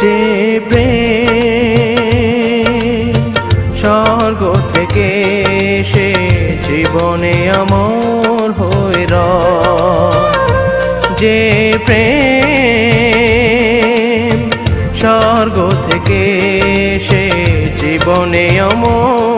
যে প্রেম স্বর্গ থেকে সে জীবনে আমর হয়ে র। যে প্রেম স্বর্গ থেকে সে জীবনে অমর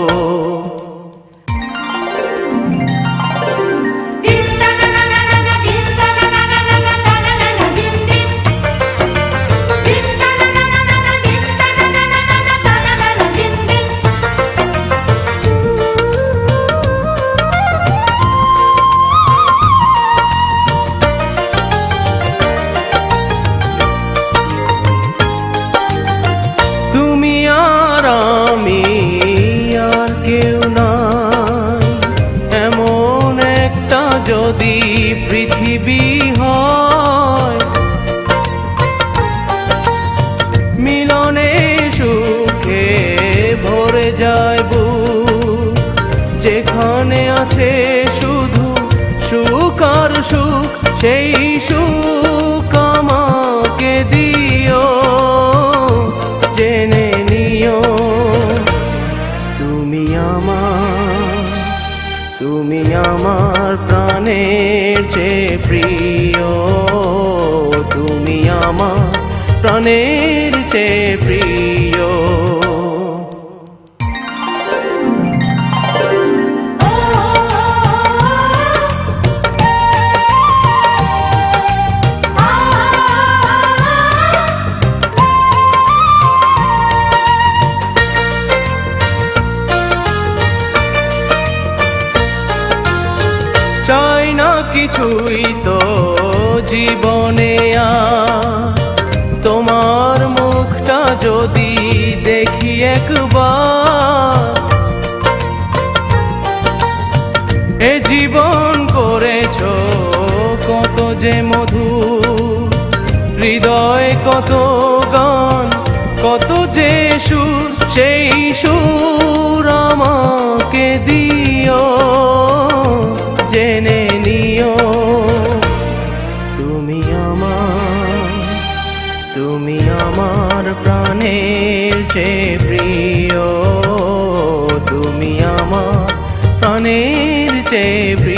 যদি পৃথিবী হয়, মিলনে সুখে ভরে যায় বু যেখানে আছে শুধু সুখ আর সুখ, সেই সুখ আমাকে দিও। জেনে নিও, তুমি আমার তুমি আমার প্রাণের যে প্রিয়। তুমি আমার প্রাণের চাই না কিছুই তো জীবনে তোমার মুখটা যদি দেখি একবার, এ জীবন করেছ কত যে মধু হৃদয় কত গান, কত যে সুর, সেই সুর আমাকে দিও তুমি আমার তুমি আমার প্রাণের যে প্রিয়। তুমি আমার প্রাণের যে প্রিয়